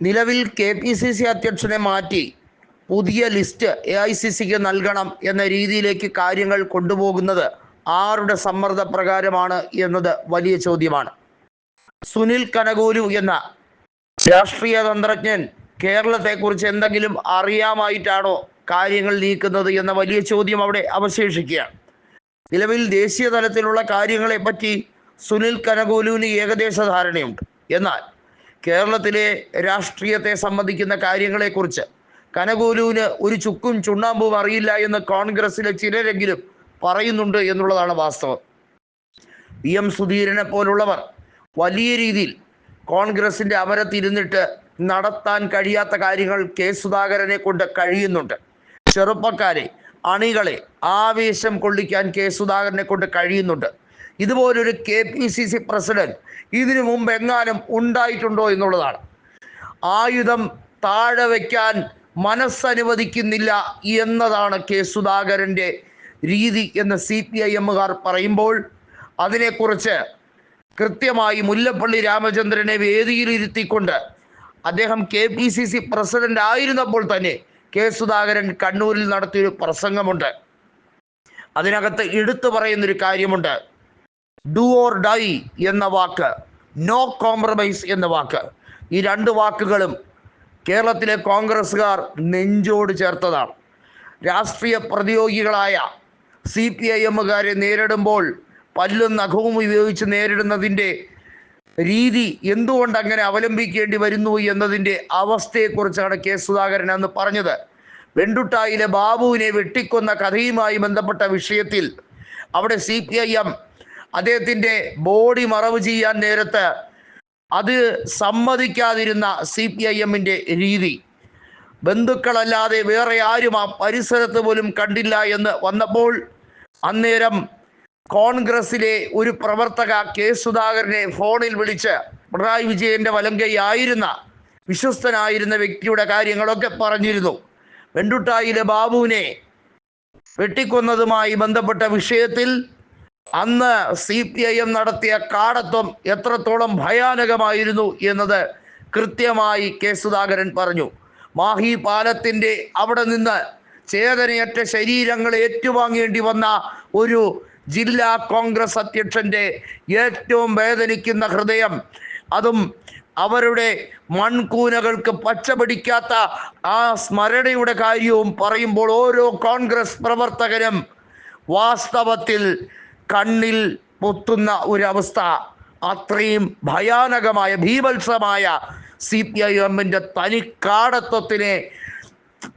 നിലവിൽ K P C C അധ്യക്ഷനെ മാറ്റി പുതിയ ലിസ്റ്റ് എ ഐ സി സിക്ക് നൽകണം എന്ന രീതിയിലേക്ക് കാര്യങ്ങൾ കൊണ്ടുപോകുന്നത് ആരുടെ സമ്മർദ്ദപ്രകാരമാണ് എന്നത് വലിയ ചോദ്യമാണ്. സുനിൽ കനകോലു എന്ന രാഷ്ട്രീയ തന്ത്രജ്ഞൻ കേരളത്തെക്കുറിച്ച് എന്തെങ്കിലും അറിയാമായിട്ടാണോ കാര്യങ്ങൾ നീക്കുന്നത് എന്ന വലിയ ചോദ്യം അവിടെ അവശേഷിക്കുകയാണ്. നിലവിൽ ദേശീയ തലത്തിലുള്ള കാര്യങ്ങളെപ്പറ്റി സുനിൽ കനകോലുവിന് ഏകദേശ ധാരണയുണ്ട്. എന്നാൽ കേരളത്തിലെ രാഷ്ട്രീയത്തെ സംബന്ധിക്കുന്ന കാര്യങ്ങളെക്കുറിച്ച് കനകോലുവിന് ഒരു ചുക്കും ചുണ്ണാമ്പും അറിയില്ല എന്ന് കോൺഗ്രസിലെ ചിലരെങ്കിലും പറയുന്നുണ്ട് എന്നുള്ളതാണ് വാസ്തവം. വി. എം. സുധീരനെ പോലുള്ളവർ വലിയ രീതിയിൽ കോൺഗ്രസിന്റെ അമരത്തിരുന്നിട്ട് നടത്താൻ കഴിയാത്ത കാര്യങ്ങൾ കെ. സുധാകരനെ കൊണ്ട് കഴിയുന്നുണ്ട്. ചെറുപ്പക്കാരെ അണികളെ ആവേശം കൊള്ളിക്കാൻ കെ. സുധാകരനെ കൊണ്ട് കഴിയുന്നുണ്ട്. ഇതുപോലൊരു K P C C president ഇതിനു മുമ്പ് എങ്ങാനും ഉണ്ടായിട്ടുണ്ടോ എന്നുള്ളതാണ്. ആയുധം താഴെ വയ്ക്കാൻ മനസ്സനുവദിക്കുന്നില്ല എന്നതാണ് കെ സുധാകരന്റെ രീതി എന്ന് സി പി ഐ എമ്മുകാർ പറയുമ്പോൾ അതിനെക്കുറിച്ച് കൃത്യമായി മുല്ലപ്പള്ളി രാമചന്ദ്രനെ വേദിയിലിരുത്തിക്കൊണ്ട് അദ്ദേഹം K P C C president ആയിരുന്നപ്പോൾ തന്നെ കെ സുധാകരൻ കണ്ണൂരിൽ നടത്തിയൊരു പ്രസംഗമുണ്ട്. അതിനകത്ത് എടുത്തു പറയുന്നൊരു കാര്യമുണ്ട്. ഡു ഓർ ഡൈ എന്ന വാക്ക്. നോ കോംപ്രമൈസ് എന്ന വാക്ക്. ഈ രണ്ട് വാക്കുകളും കേരളത്തിലെ കോൺഗ്രസ്സുകാർ നെഞ്ചോട് ചേർത്തതാണ്. രാഷ്ട്രീയ പ്രതിയോഗികളായ സി പി ഐ എമ്മുകാരെ നേരിടുമ്പോൾ പല്ലും നഖവും ഉപയോഗിച്ച് നേരിടുന്നതിന്റെ രീതി എന്തുകൊണ്ട് അങ്ങനെ അവലംബിക്കേണ്ടി വരുന്നു എന്നതിന്റെ അവസ്ഥയെക്കുറിച്ചാണ് കെ സുധാകരൻ അന്ന് പറഞ്ഞത്. വെണ്ടുട്ടായിലെ ബാബുവിനെ വെട്ടിക്കൊന്ന കഥയുമായി ബന്ധപ്പെട്ട വിഷയത്തിൽ അവിടെ സി പി ഐ എം അദ്ദേഹത്തിന്റെ ബോഡി മറവ് ചെയ്യാൻ നേരത്ത് അത് സമ്മതിക്കാതിരുന്ന സി പി ഐ എമ്മിന്റെ രീതി. ബന്ധുക്കളല്ലാതെ വേറെ ആരും ആ പരിസരത്ത് പോലും കണ്ടില്ല എന്ന് വന്നപ്പോൾ അന്നേരം കോൺഗ്രസിലെ ഒരു പ്രവർത്തക കെ സുധാകരനെ ഫോണിൽ വിളിച്ച് പിണറായി വിജയന്റെ വലങ്കൈ ആയിരുന്ന വിശ്വസ്തനായിരുന്ന വ്യക്തിയുടെ കാര്യങ്ങളൊക്കെ പറഞ്ഞിരുന്നു. വെണ്ടുട്ടായിലെ ബാബുവിനെ വെട്ടിക്കൊന്നതുമായി ബന്ധപ്പെട്ട വിഷയത്തിൽ അന്ന് സി പി ഐ എം നടത്തിയ കാടത്വം എത്രത്തോളം ഭയാനകമായിരുന്നു എന്നത് കൃത്യമായി കെ സുധാകരൻ പറഞ്ഞു. മാഹി പാലത്തിന്റെ അവിടെ നിന്ന് ചേതനയറ്റ ശരീരങ്ങൾ ഏറ്റുവാങ്ങേണ്ടി വന്ന ഒരു ജില്ലാ കോൺഗ്രസ് അധ്യക്ഷന്റെ ഏറ്റവും വേദനിക്കുന്ന ഹൃദയം അതും അവരുടെ മൺകൂനകൾക്ക് പച്ച പിടിക്കാത്ത ആ സ്മരണയുടെ കാര്യവും പറയുമ്പോൾ ഓരോ കോൺഗ്രസ് പ്രവർത്തകരും വാസ്തവത്തിൽ കണ്ണിൽ പൊത്തുന്ന ഒരവസ്ഥ അത്രയും ഭയാനകമായ ഭീഭത്സമായ സി പി ഐ എമ്മിന്റെ തനിക്കാടത്വത്തിനെ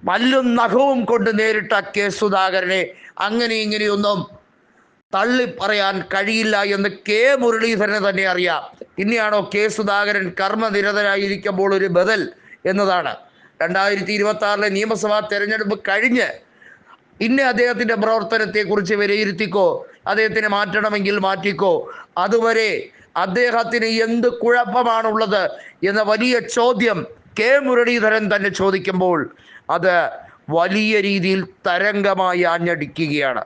പല്ലും നഖവും കൊണ്ട് നേരിട്ട കെ സുധാകരനെ അങ്ങനെ ഇങ്ങനെയൊന്നും തള്ളിപ്പറയാൻ കഴിയില്ല എന്ന് കെ മുരളീധരനെ തന്നെ അറിയാം. പിന്നെയാണോ കെ സുധാകരൻ കർമ്മനിരതനായിരിക്കുമ്പോൾ ഒരു ബദൽ എന്നതാണ്. രണ്ടായിരത്തി ഇരുപത്തി ആറിലെ നിയമസഭാ തെരഞ്ഞെടുപ്പ് കഴിഞ്ഞ് പിന്നെ അദ്ദേഹത്തിന്റെ പ്രവർത്തനത്തെക്കുറിച്ച് വിലയിരുത്തിക്കോ? അദ്ദേഹത്തിനെ മാറ്റണമെങ്കിൽ മാറ്റിക്കോ? അതുവരെ അദ്ദേഹത്തിന് എന്ത് കുഴപ്പമാണുള്ളത് എന്ന വലിയ ചോദ്യം കെ മുരളീധരൻ തന്നെ ചോദിക്കുമ്പോൾ അത് വലിയ രീതിയിൽ തരംഗമായി ആഞ്ഞടിക്കുകയാണ്.